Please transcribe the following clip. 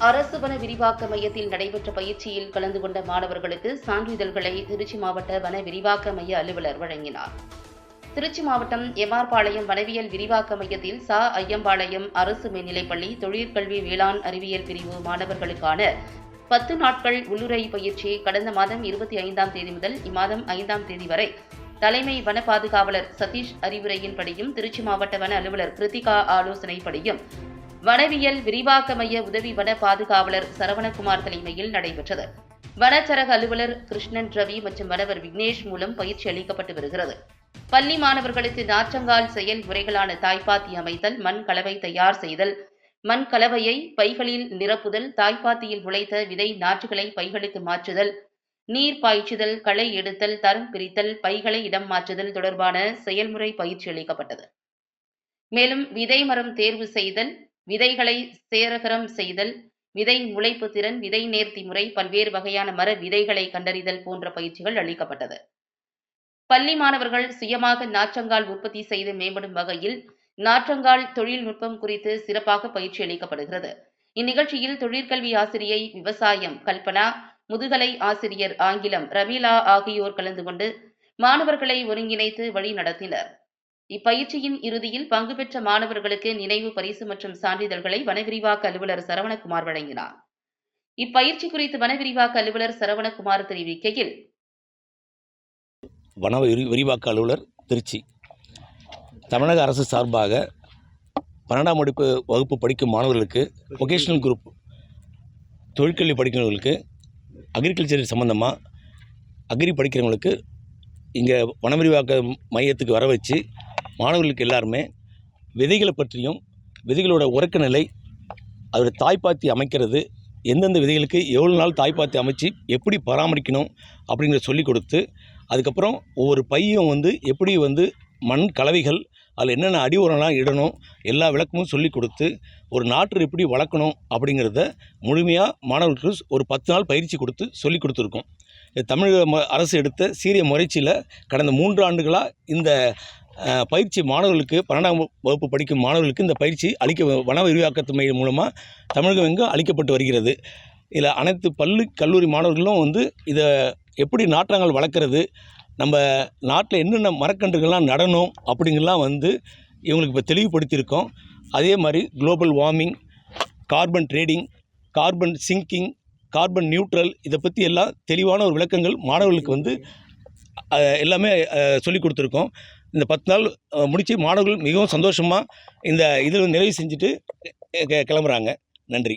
அரசு வன விரிவாக்க மையத்தில் நடைபெற்ற பயிற்சியில் கலந்து கொண்ட மாணவர்களுக்கு சான்றிதழ்களை திருச்சி மாவட்ட வன விரிவாக்க மைய அலுவலர் வழங்கினார். திருச்சி மாவட்டம் எம்ஆர்பாளையம் வனவியல் விரிவாக்க மையத்தில் சா. ஐயம்பாளையம் அரசு மேல்நிலைப்பள்ளி தொழிற்கல்வி வேளாண் அறிவியல் பிரிவு மாணவர்களுக்கான பத்து நாட்கள் உள்ளுரை பயிற்சி கடந்த மாதம் இருபத்தி ஐந்தாம் தேதி முதல் இம்மாதம் ஐந்தாம் தேதி வரை தலைமை வன பாதுகாவலர் சதீஷ் அறிவுரையின்படியும் திருச்சி மாவட்ட வன அலுவலர் கிருத்திகா ஆலோசனைப்படியும் வனவியல் விரிவாக்க மைய உதவி வன பாதுகாவலர் சரவணகுமார் தலைமையில் நடைபெற்றது. வனச்சரக அலுவலர் கிருஷ்ணன் ரவி மற்றும் வனவர் விக்னேஷ் மூலம் பயிற்சி அளிக்கப்பட்டு வருகிறது. பள்ளி மாணவர்களுக்கு நாற்றங்கால் செயல்முறைகளான தாய்ப்பாத்தி அமைத்தல் மண் கலவை தயார் செய்தல் மண் கலவையை பைகளில் நிரப்புதல் தாய்ப்பாத்தியில் முளைத்த விதை நாற்றுகளை பைகளுக்கு மாற்றுதல் நீர் பாய்ச்சுதல் களை எடுத்தல் தரம் பிரித்தல் பைகளை இடம் மாற்றுதல் தொடர்பான செயல்முறை பயிற்சி அளிக்கப்பட்டது. மேலும் விதை மரம் தேர்வு செய்தல் விதைகளை சேரகரம் செய்தல் விதை முளைப்பு திறன் விதை நேர்த்தி முறை பல்வேறு வகையான மர விதைகளை கண்டறிதல் போன்ற பயிற்சிகள் அளிக்கப்பட்டது. பள்ளி மாணவர்கள் சுயமாக நாற்றங்கால் உற்பத்தி செய்து மேம்படும் வகையில் நாற்றங்கால் தொழில்நுட்பம் குறித்து சிறப்பாக பயிற்சி அளிக்கப்படுகிறது. இந்நிகழ்ச்சியில் தொழிற்கல்வி ஆசிரியை விவசாயம் கல்பனா முதுகலை ஆசிரியர் ஆங்கிலம் ரமீலா ஆகியோர் கலந்து கொண்டு மாணவர்களை ஒருங்கிணைத்து வழி நடத்தினர் இப்பயிற்சியின் இறுதியில் பங்கு பெற்ற மாணவர்களுக்கு நினைவு பரிசு மற்றும் சான்றிதழ்களை வனவிரிவாக்க அலுவலர் சரவணகுமார் வழங்கினார். இப்பயிற்சி குறித்து வனவிரிவாக்க அலுவலர் சரவணகுமார் தெரிவிக்கையில் வன விரிவாக்க அலுவலர் திருச்சி. தமிழக அரசு சார்பாக பன்னெண்டாம் வகுப்பு வகுப்பு படிக்கும் மாணவர்களுக்கு வொகேஷ்னல் குரூப் தொழிற்கல்வி படிக்கிறவங்களுக்கு அக்ரிகல்ச்சர் சம்மந்தமாக அக்ரி படிக்கிறவங்களுக்கு இங்கே வன விரிவாக்க மையத்துக்கு வர வச்சு மாணவர்களுக்கு எல்லாருமே விதைகளை பற்றியும் விதைகளோட உறக்க நிலை அதோட தாய்ப்பாத்தி அமைக்கிறது எந்தெந்த விதைகளுக்கு எவ்வளோ நாள் தாய்ப்பாத்தி அமைச்சு எப்படி பராமரிக்கணும் அப்படிங்கிறத சொல்லிக் கொடுத்து அதுக்கப்புறம் ஒவ்வொரு பையும் வந்து எப்படி வந்து மண் கலவைகள் அதில் என்னென்ன அடி உரம்லாம் இடணும் எல்லா விளக்கமும் சொல்லி கொடுத்து ஒரு நாற்று எப்படி வளர்க்கணும் அப்படிங்கிறத முழுமையாக மாணவர்களுக்கு ஒரு பத்து நாள் பயிற்சி கொடுத்து சொல்லி கொடுத்துருக்கோம். தமிழக ம- அரசு எடுத்த சீரிய முறைச்சியில் கடந்த மூன்று ஆண்டுகளாக இந்த பயிற்சி மாணவர்களுக்கு பன்னெண்டாம் வகுப்பு படிக்கும் மாணவர்களுக்கு இந்த பயிற்சி அளிக்க வன விரிவாக்கத்து மையம் மூலமாக தமிழகம் எங்கும் அளிக்கப்பட்டு வருகிறது. இதில் அனைத்து பள்ளி கல்லூரி மாணவர்களும் வந்து இதை எப்படி நாற்றங்கள் வளர்க்குறது நம்ம நாட்டில் என்னென்ன மரக்கன்றுகள்லாம் நடணும் அப்படிங்கலாம் வந்து இவங்களுக்கு இப்போ தெளிவுபடுத்தியிருக்கோம். அதே மாதிரி global warming carbon trading carbon sinking carbon neutral இதை பற்றி எல்லாம் தெளிவான ஒரு விளக்கங்கள் மாணவர்களுக்கு வந்து எல்லாமே சொல்லி கொடுத்துருக்கோம். இந்த பத்து நாள் முடித்து மாணவர்கள் மிகவும் சந்தோஷமாக இந்த இதில் நிறைவு செஞ்சுட்டு கிளம்புறாங்க. நன்றி.